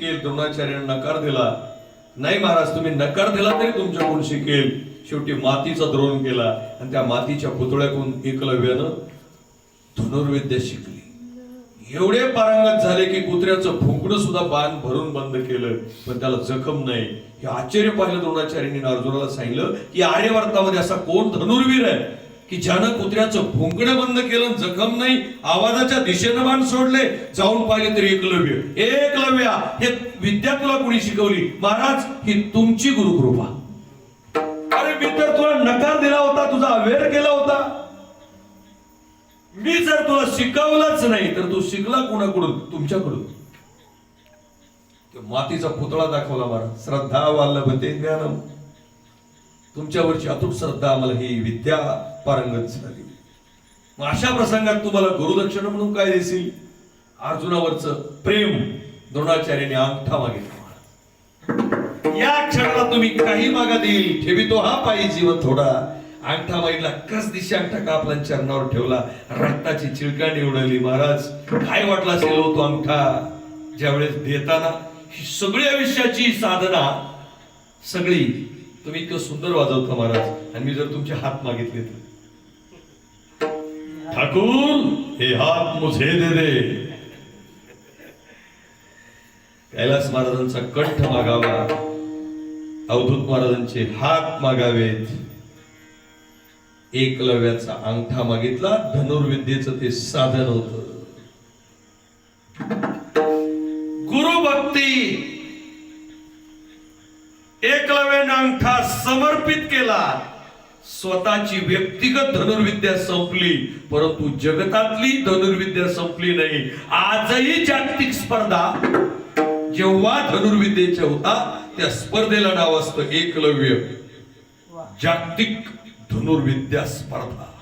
शिकेल द्रोणाचार्याने नकार दिला. नाही महाराज तुम्ही नकार दिला तरी तुमच्याकडून शिकेल. शेवटी मातीचा द्रोण केला आणि त्या मातीच्या पुतळ्याकडून एकलव्यानं धनुर्विद्या शिकली. एवढे पारंगत झाले की कुत्र्याचं फुंकणं सुद्धा बाण भरून बंद केलं. पण त्याला जखम नाही. हे आश्चर्य पाहिलं द्रोणाचार्यांनी अर्जुनाला सांगितलं की आर्यवर्तामध्ये असा कोण धनुर्वीर आहे? की ज्यानं कुत्र्याचं भोंगणं बंद केलं जखम नाही आवाजाच्या दिशेनं बाण सोडले जाऊन पाहिले तरी एकलव्य एकलव्या हे विद्या तुला कोणी शिकवली? महाराज ही तुमची गुरुकृपा. अरे मी तर तुला नकार दिला होता तुझा अवेअर केला होता. मी जर तुला शिकवलंच नाही तर तू शिकला कुणाकडून? तुमच्याकडून. मातीचा पुतळा दाखवला मला श्रद्धा वाल्लभते ज्ञानम. तुमच्यावरची अतूट श्रद्धा आम्हाला ही विद्या पारंगत झाली. मग अशा प्रसंगात तुम्हाला गुरुदक्षिणा म्हणून काय दिसेल? अर्जुनावरच प्रेम द्रोणाचार्याने अंगठा मागितला या क्षणाला तुम्ही काही मागा येईल ठेवितो हा पायी जीवन थोडा. अंगठा मागितला कस दिशा अंगठा का आपल्या चरणावर ठेवला. रक्ताची चिळकाणी उडवली महाराज. काय वाटला असेल हो तो अंगठा? ज्यावेळेस देताना ही सगळी आयुष्याची साधना सगळी तुम्ही इतकं सुंदर वाजवता महाराज आणि मी जर तुमचे हात मागितले तर. ठाकूर हे हात मुझे दे दे. कैलास महाराजांचा कंठ मागावा अवधूत महाराजांचे हात मागावेत. एकलव्याचा अंगठा मागितला धनुर्विद्येचं ते साधन होत. गुरु एकलव्य एकलव्याने अंगठा समर्पित केला. स्वतःची व्यक्तिगत धनुर्विद्या संपली परंतु जगतातली धनुर्विद्या संपली नाही. आजही जागतिक स्पर्धा जेव्हा धनुर्विद्येच्या होता त्या स्पर्धेला नाव असतं एकलव्य. जागतिक धनुर्विद्या स्पर्धा.